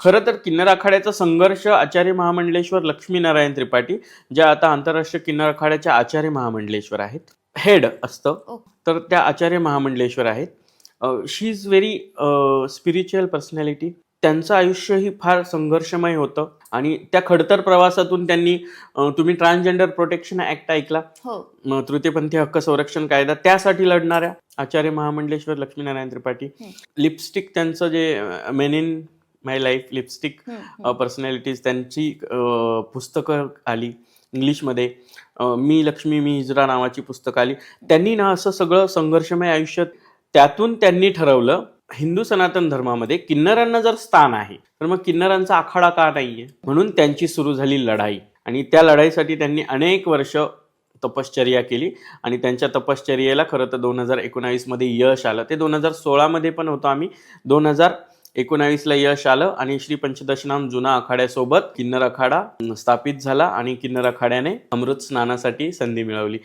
खरं तर किन्नर आखाड्याचा संघर्ष आचार्य महामंडलेश्वर लक्ष्मीनारायण त्रिपाठी ज्या आता आंतरराष्ट्रीय किन्नर आखाड्याच्या आचार्य महामंडलेश्वर आहेत हेड असतं. ओ. तर त्या आचार्य महामंडलेश्वर आहेत. She is very spiritual personality त्यांचं आयुष्य ही फार संघर्षमय होतं. आणि त्या खडतर प्रवासातून त्यांनी तुम्ही ट्रान्सजेंडर प्रोटेक्शन ऍक्ट ऐकला. हो. तृतीयपंथी हक्क संरक्षण कायदा त्यासाठी लढणाऱ्या आचार्य महामंडलेश्वर लक्ष्मीनारायण त्रिपाठी. हं. लिपस्टिक त्यांचं जे men in my life lipstick. Personalities त्यांची पुस्तकं आली इंग्लिशमध्ये. मी लक्ष्मी मी हिजरा नावाची पुस्तकं आली. त्यांनी ना असं सगळं संघर्षमय आयुष्य त्यातून त्यांनी ठरवलं हिंदू सनातन धर्मामध्ये किन्नरांना जर स्थान आहे तर मग किन्नरांचा आखाडा का नाहीये? म्हणून त्यांची सुरू झाली लढाई. आणि त्या लढाईसाठी त्यांनी अनेक वर्ष तपश्चर्या केली. आणि त्यांच्या तपश्चर्येला खरं तर दोन हजार एकोणावीसमध्ये यश आलं. ते दोन हजार सोळामध्ये पण होतं आम्ही. दोन हजार एकोणावीसला यश आलं आणि श्री पंचदशनाम जुना आखाड्यासोबत किन्नर आखाडा स्थापित झाला आणि किन्नर आखाड्याने अमृत स्नानासाठी संधी मिळवली.